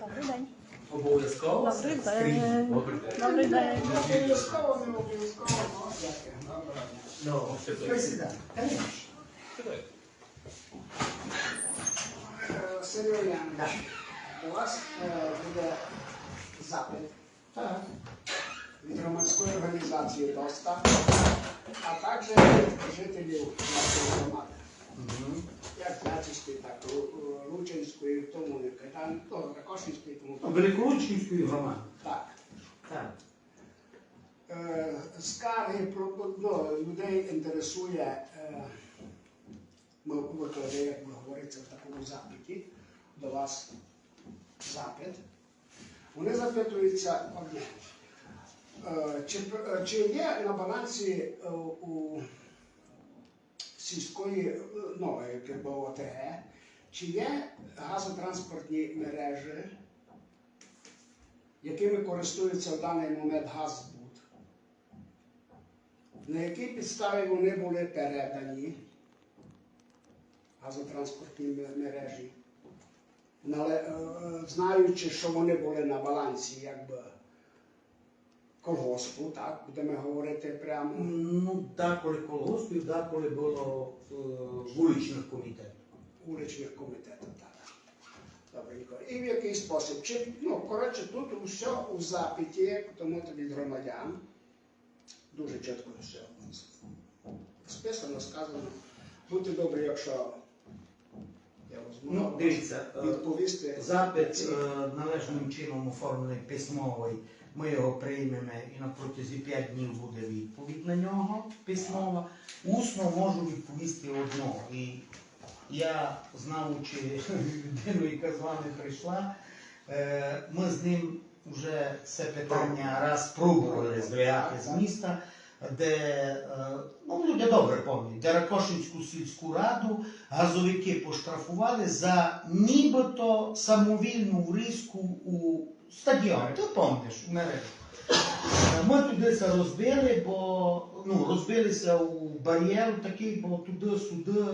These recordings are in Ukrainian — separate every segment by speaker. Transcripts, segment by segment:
Speaker 1: Добрий день.
Speaker 2: Обов'язково.
Speaker 1: Добрий день.
Speaker 2: Добрий день.
Speaker 1: Добрий день.
Speaker 3: Обов'язково, не обов'язково, ну.
Speaker 2: Ну, все добре.
Speaker 3: Присідай. Е, Сергій Іванович, до вас е, буде запит від громадської організації ДОСТА, а також від жителів нашої громади. Як Значівської, так Лучинської, в тому не там, Ракошинської, тому
Speaker 4: громади.
Speaker 3: так.
Speaker 4: Так.
Speaker 3: Е, Скарги про ну, людей інтересує, е, ми викладе, як ви говориться, в такому запиті до вас запит. Вони запитуються одне. Е, Чи, е, чи є на балансі е, у сільської ну, ОТГ, чи є газотранспортні мережі, якими користується в даний момент Газбуд? На якій підставі вони були передані газотранспортні мережі, е, знаючи, що вони були на балансі якби колгоспу, так, будемо говорити прямо
Speaker 4: Ну, деколи колгоспів, деколи було е, вуличних комітетів.
Speaker 3: Вуличних комітетів. Добренько. І в який спосіб? Чи, ну, коротше, тут усе у запиті, тому то від громадян. Дуже чітко все списано, сказано. Будьте добрі, якщо я візьму
Speaker 4: Ну, дивіться,
Speaker 3: відповісти.
Speaker 4: Запит належним чином оформлений письмовий. Ми його приймемо і на протязі 5 днів буде відповідь на нього письмова. Усно можу відповісти одного. І я, знаючи людину, яка з вами прийшла, е, ми з ним вже це питання раз пробували зв'язати з міста, де е, ну, люди добре пам'ятають, де Ракошинську сільську раду газовики поштрафували за нібито самовільну врізку у стадіон. Ти пам'ятаєш, у мережі. Е, Ми туди це розбили, бо ну, розбилися у бар'єр такий, бо туди-сюди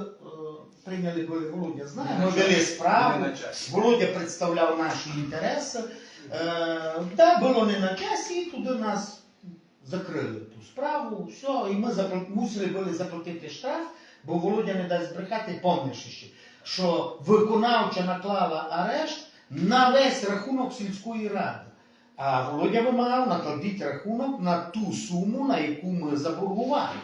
Speaker 4: прийняли були Володя. Знає, ми вели справу. Володя представляв наші інтереси. Е, да, було не на часі, туди нас закрили ту справу, все, і ми запла- мусили були заплатити штраф, бо Володя не дасть збрехати, помниш ще, що виконавча наклала арешт на весь рахунок сільської ради. А Володя вимагав накладіть рахунок на ту суму, на яку ми заборгували.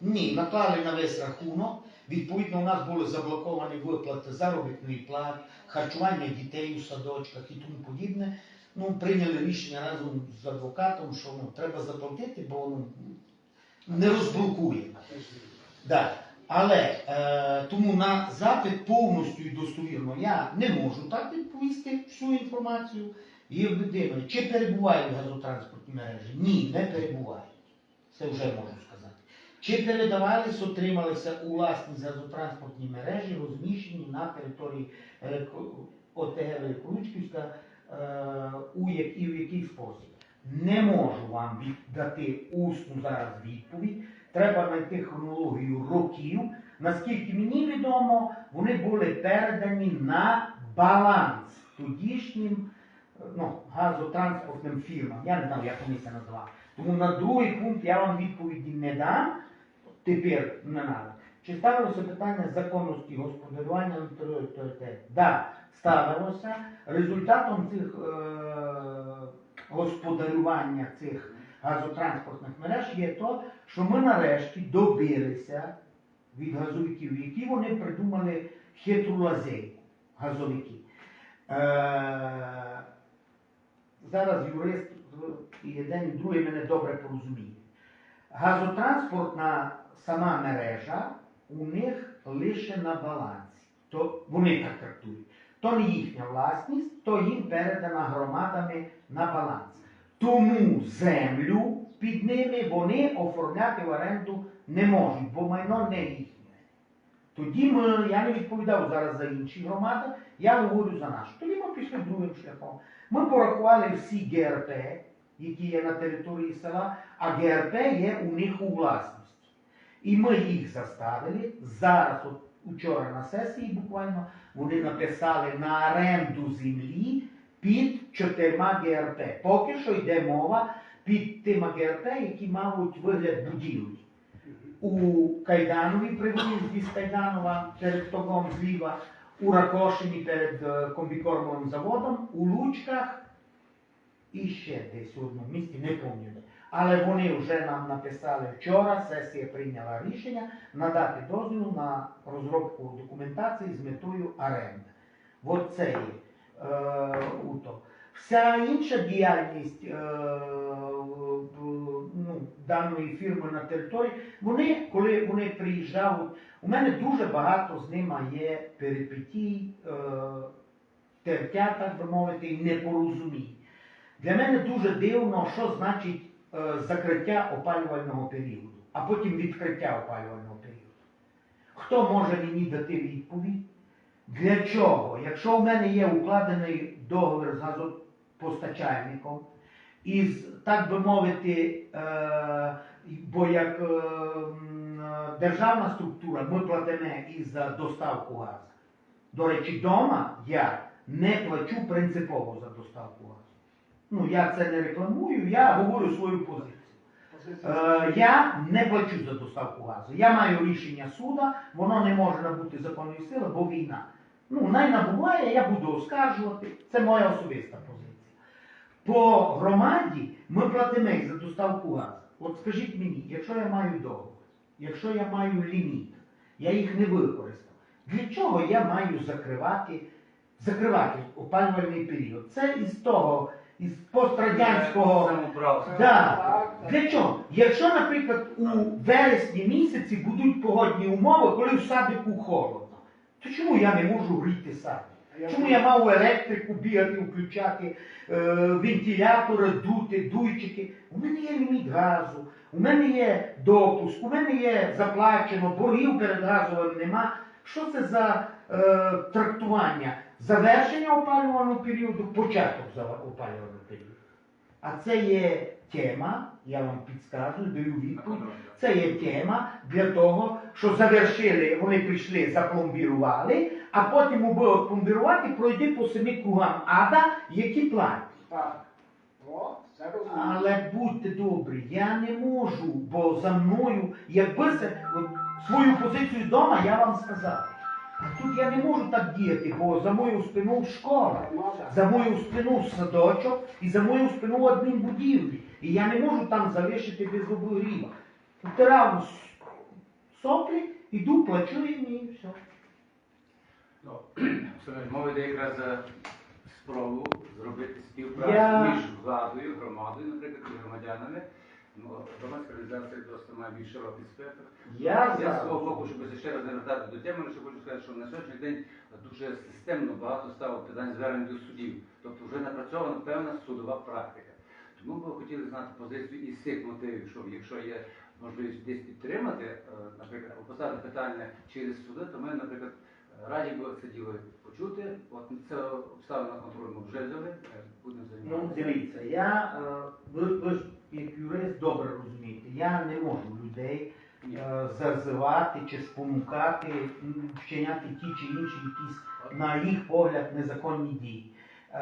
Speaker 4: Ні, наклали на весь рахунок. Відповідно, у нас були заблоковані виплати заробітної плати, харчування дітей у садочках і тому подібне. Ну, прийняли рішення разом з адвокатом, що ну, треба заплатити, бо ну, не розблокує. Да. Але е, тому на запит повністю і достовірно я не можу так відповісти всю інформацію. І в чи перебувають газотранспортні мережі? Ні, не перебувають. Це вже можу сказати. Чи передавались, отрималися у власність газотранспортні мережі, розміщені на території е, ОТГ Великолучківська, е, у як, і в який спосіб? Не можу вам дати усну зараз відповідь. Треба знайти хронологію років. Наскільки мені відомо, вони були передані на баланс тодішнім е, ну, газотранспортним фірмам. Я не знаю, як вони це назвали. Тому на другий пункт я вам відповіді не дам. Тепер не надо. Чи ставилося питання законності господарювання на території? Так, ставилося. Результатом цих е, господарювання цих газотранспортних мереж є то, що ми нарешті добилися від газовиків, які вони придумали хитру лазейку газовики. Е, зараз юрист і один, і другий мене добре порозуміє. Газотранспортна сама мережа у них лише на балансі. То вони так трактують. То не їхня власність, то їм передана громадами на баланс. Тому землю під ними вони оформляти в оренду не можуть, бо майно не їхнє. Тоді ми, я не відповідав зараз за інші громади, я говорю за нашу. Тоді ми пішли другим шляхом. Ми порахували всі ГРП, які є на території села, а ГРП є у них у власності. І ми їх заставили. Зараз, от учора на сесії буквально, вони написали на оренду землі під чотирма ГРП. Поки що йде мова під тими ГРП, які мають вигляд будівлі. У Кайданові при з Кайданова перед торгом зліва, у Ракошині перед е, комбікормовим заводом, у Лучках і ще десь у одному місті, не пам'ятаю. Але вони вже нам написали вчора, сесія прийняла рішення надати дозвіл на розробку документації з метою оренди. От це е, УТО. Вся інша діяльність е, ну, даної фірми на території, вони, коли вони приїжджають, у мене дуже багато з ними є перипетій, е, тертя, так би мовити, непорозумінь. Для мене дуже дивно, що значить закриття опалювального періоду, а потім відкриття опалювального періоду. Хто може мені дати відповідь? Для чого? Якщо в мене є укладений договір з газопостачальником, із, так би мовити, е, бо як е, е, державна структура ми платимо і за доставку газу. До речі, вдома я не плачу принципово за доставку газу. Ну, я це не рекламую, я говорю свою позицію. Е, я не плачу за доставку газу. Я маю рішення суда, воно не може набути законної сили, бо війна. Ну, най набуває, я буду оскаржувати. Це моя особиста позиція. По громаді ми платимо за доставку газу. От скажіть мені, якщо я маю договір, якщо я маю ліміт, я їх не використав, для чого я маю закривати, закривати опалювальний період? Це із того, із пострадянського. Да. Для чого? Якщо, наприклад, у вересні місяці будуть погодні умови, коли в садику холодно, то чому я не можу гріти садик? Чому я мав електрику бігати, включати е, вентилятори, дути, дуйчики? У мене є ліміт газу, у мене є допуск, у мене є заплачено, боргів перед газовим нема. Що це за е, трактування? Завершення опалювального періоду, початок опалювального періоду. А це є тема, я вам підказую, даю відповідь. Це є тема для того, що завершили, вони прийшли, запломбірували, а потім аби пломбірувати, пройди по семи кругам ада, які платять.
Speaker 3: Так. О, це.
Speaker 4: Але будьте добрі, я не можу, бо за мною, якби це свою позицію вдома, я вам сказав. А тут я не можу так діяти, бо за мою спину школа.
Speaker 3: Ну.
Speaker 4: За мою спину садочок і за мою спину адмінбудівлі. І я не можу там залишити без обогріва. Втирав соплі, іду, плачу і все.
Speaker 1: Ну, мова йде якраз за спробу зробити співпрацю
Speaker 4: Я-
Speaker 1: між владою, громадою, наприклад, і громадянами. Ну, громадська організація досить має більш широкий спектр.
Speaker 4: Я
Speaker 1: з свого боку, щоб ще раз не вертати до теми, лише хочу сказати, що на сьогоднішній день дуже системно багато стало питань звернень до судів. Тобто вже напрацьована певна судова практика. Тому ми хотіли знати позицію із цих мотивів, що якщо є можливість десь підтримати, е, наприклад, поставити питання через суди, то ми, наприклад, раді би це діло почути. От це обставина контролю ми вже взяли, е, будемо
Speaker 4: Ну,
Speaker 1: займатися.
Speaker 4: дивіться, я, е, ви, ви як добре розумієте, я не можу людей е, зазивати чи спонукати, м, вчиняти ті чи інші якісь, на їх погляд, незаконні дії. Е,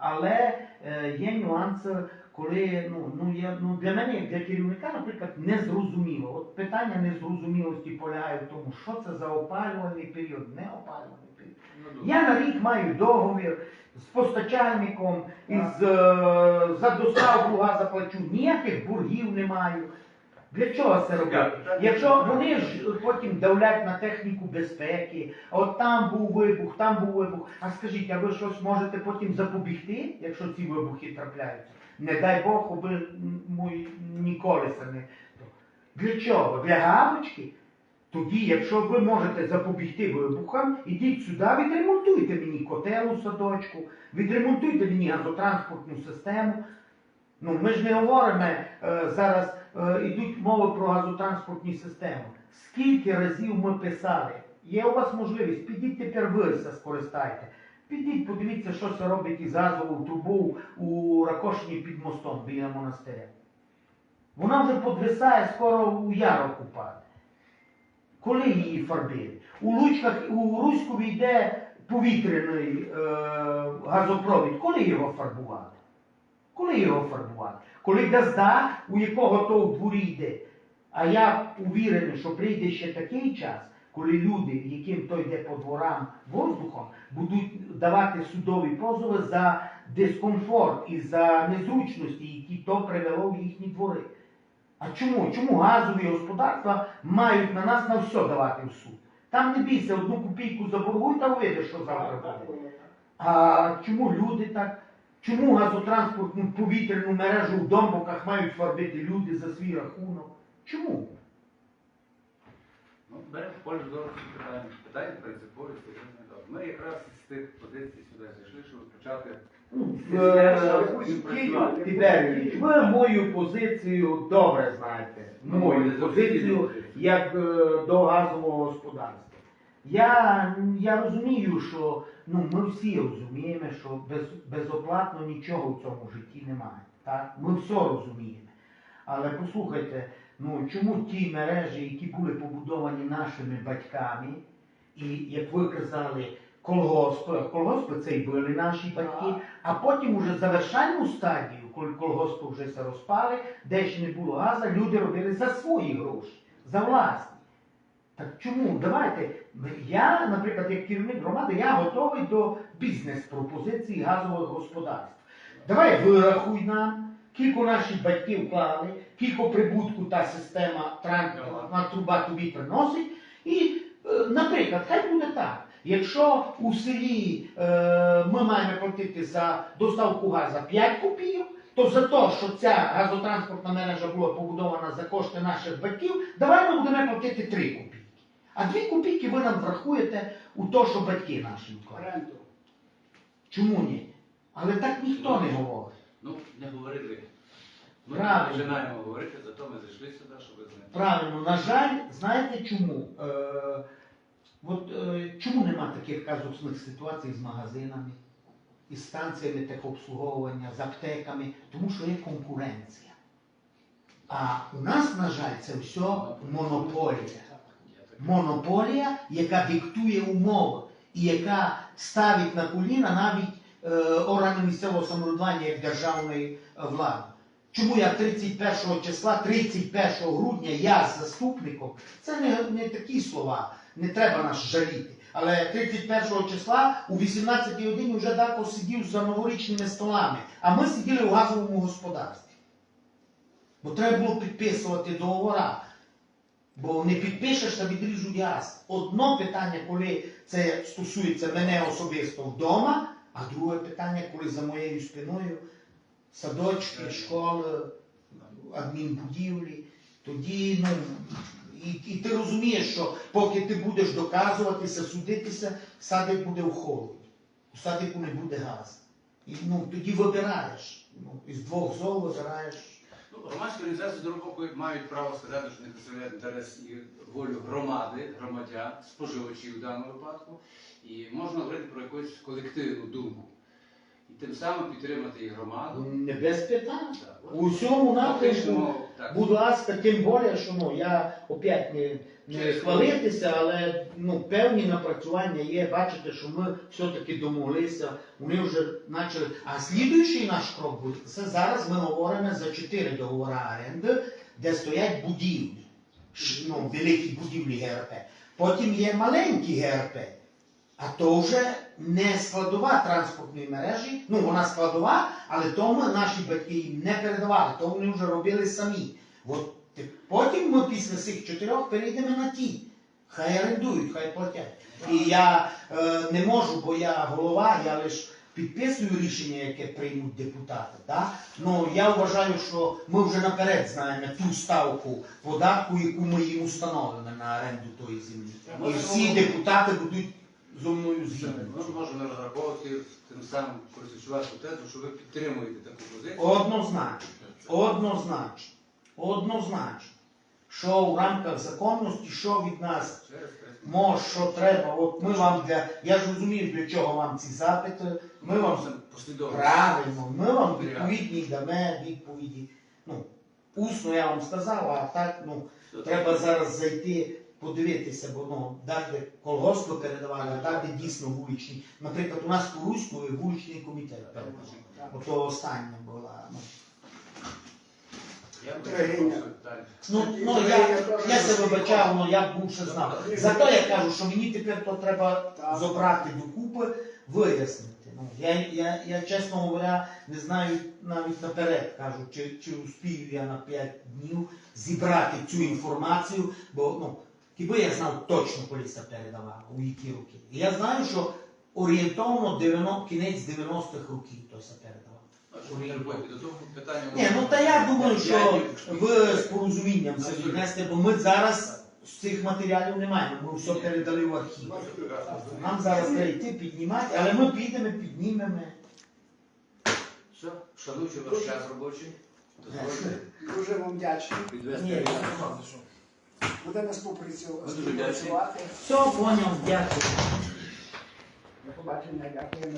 Speaker 4: але е, є нюанси, коли ну, ну, я, ну, для мене, як для керівника, наприклад, незрозуміло. От питання незрозумілості полягає в тому, що це за опалювальний період, не опалювальний. Я на рік маю договір з постачальником, із, е, за доставку газу плачу, ніяких боргів не маю. Для чого це робити? Якщо вони ж потім давлять на техніку безпеки, от там був вибух, там був вибух. А скажіть, а ви щось можете потім запобігти, якщо ці вибухи трапляються? Не дай Бог, аби ніколи це не. Для чого? Для галочки? Тоді, якщо ви можете запобігти вибухам, ідіть сюди, відремонтуйте мені котел у садочку, відремонтуйте мені газотранспортну систему. Ну, ми ж не говоримо е, зараз, е, ідуть мови про газотранспортні системи. Скільки разів ми писали? Є у вас можливість, підіть тепер ви скористайте. Підіть, подивіться, що це робить із газовою трубою у Ракошині під мостом біля монастиря. Вона вже подвисає, скоро у ярок упаде. Коли її фарбили? У Лучках, у Руськові йде повітряний е, газопровід, коли його фарбували? Коли його фарбували? Коли газда, у якого то в дворі йде. А я увірений, що прийде ще такий час, коли люди, яким то йде по дворам воздухом, будуть давати судові позови за дискомфорт і за незручності, які то привело в їхні двори. А чому? Чому газові господарства мають на нас на все давати в суд? Там не бійся, одну копійку заборгуй та вийде, що завтра буде. А чому люди так? Чому газотранспортну повітряну мережу в Домбоках мають фарбити люди за свій рахунок? Чому?
Speaker 1: Ну, беремо в зору ці питання. Питання принципові, серйозні. Ми якраз з тих позицій сюди зайшли, щоб почати
Speaker 4: Ну,
Speaker 1: Е,
Speaker 4: ви мою позицію добре знаєте. Мою позицію як е, до газового господарства. Я, я розумію, що ну, ми всі розуміємо, що без, безоплатно нічого в цьому житті немає. Так? Ми все розуміємо. Але послухайте, ну чому ті мережі, які були побудовані нашими батьками, і як ви казали, колгоспи, колгоспи це і були наші батьки, а потім уже завершальну стадію, коли колгоспи вже се розпали, де ще не було газу, люди робили за свої гроші, за власні. Так чому? Давайте. Я, наприклад, як керівник громади, я готовий до бізнес-пропозицій газових господарств. Давай вирахуй нам, кілько наші батьки вклали, кілько прибутку та система транспортна труба тобі приносить. І, е, наприклад, хай буде так. Якщо у селі е, ми маємо платити за доставку газу 5 копійок, то за те, що ця газотранспортна мережа була побудована за кошти наших батьків, давай ми будемо платити 3 копійки. А 2 копійки ви нам врахуєте у те, що батьки наші.
Speaker 3: Оренду.
Speaker 4: Чому ні? Але так ніхто не говорить.
Speaker 1: Ну, не говорили. Ми
Speaker 4: Правильно.
Speaker 1: починаємо говорити, зато ми зайшли сюди, щоб знайти.
Speaker 4: Правильно, на жаль, знаєте чому? Е, от, е, чому нема таких казусних ситуацій з магазинами, із станціями техобслуговування, з аптеками? Тому що є конкуренція. А у нас, на жаль, це все монополія. Монополія, яка диктує умови і яка ставить на коліна навіть е, органи місцевого самоврядування як державної е, влади. Чому я 31 числа, 31 грудня я з заступником, це не, не такі слова, не треба нас жаліти. Але 31 числа у 18 годині вже Дако сидів за новорічними столами, а ми сиділи в газовому господарстві. Бо треба було підписувати договора. Бо не підпишеш та відріжуть газ. Одно питання, коли це стосується мене особисто вдома, а друге питання, коли за моєю спиною садочки, школи, адмінбудівлі. Тоді, ну, і, і ти розумієш, що поки ти будеш доказуватися, судитися, садик буде в холоді. У садику не буде газу. І ну, тоді вибираєш. Ну, із двох зол вибираєш.
Speaker 1: Ну, громадські організації з другого боку мають право сказати, що не представляють інтерес і волю громади, громадян, споживачів в даному випадку. І можна говорити про якусь колективну думку. І тим самим підтримати і громаду.
Speaker 4: Не без питань. У цьому напрямку. Будь ласка, тим більше, що ну, я опять не, не хвалитися, але ну, певні напрацювання є. Бачите, що ми все-таки домоглися, вони вже почали. А слідуючий наш крок буде, це зараз ми говоримо за чотири договори оренди, де стоять будівлі, ну, великі будівлі ГРП. Потім є маленькі ГРП. А то вже не складова транспортної мережі, ну вона складова, але то ми наші батьки їм не передавали, то вони вже робили самі. От потім ми після цих чотирьох перейдемо на ті. Хай орендують, хай платять. І я е, не можу, бо я голова, я лише підписую рішення, яке приймуть депутати. Да? Ну я вважаю, що ми вже наперед знаємо ту ставку податку, яку ми їм установимо на оренду тої землі. І всі депутати будуть зо мною згідні.
Speaker 1: Ми можемо розраховувати тим самим користуючи вашу тезу, що ви підтримуєте таку позицію.
Speaker 4: Однозначно, однозначно, однозначно, що в рамках законності, що від нас може, що треба. От ми вам для. Я ж розумію, для чого вам ці запити. Ми вам правильно, ми вам відповідні дамо відповіді. Ну, усно я вам сказав, а так, ну, треба зараз зайти подивитися, бо ну, дати колгоспу передавали, а дати дійсно вуличні. Наприклад, у нас по Руську вуличний комітет передавав. Ото остання була. Ну,
Speaker 2: Я
Speaker 3: Трагедія.
Speaker 4: ну, ну я, я себе вибачав, ну я був ще знав. Зато я кажу, що мені тепер то треба
Speaker 3: Так.
Speaker 4: забрати докупи, вияснити. Ну, я, я, я, чесно говоря, не знаю навіть наперед кажу, чи, чи успію я на 5 днів зібрати цю інформацію, бо ну, хіба я знав точно, коли це передавав, у які роки. І я знаю, що орієнтовно 90, кінець 90-х років то це передавав. Ні, ну та я думаю, що ви з порозумінням це віднести, бо ми зараз з цих матеріалів не маємо, ми все передали в архів. Нам зараз треба йти піднімати, але ми підемо, піднімемо.
Speaker 2: Все, шануючи ваш час робочий,
Speaker 3: Дуже вам вдячний.
Speaker 2: підвести.
Speaker 3: Будемо співпрацювати.
Speaker 4: Все, поняв, дякую.
Speaker 3: До побачення, дякую.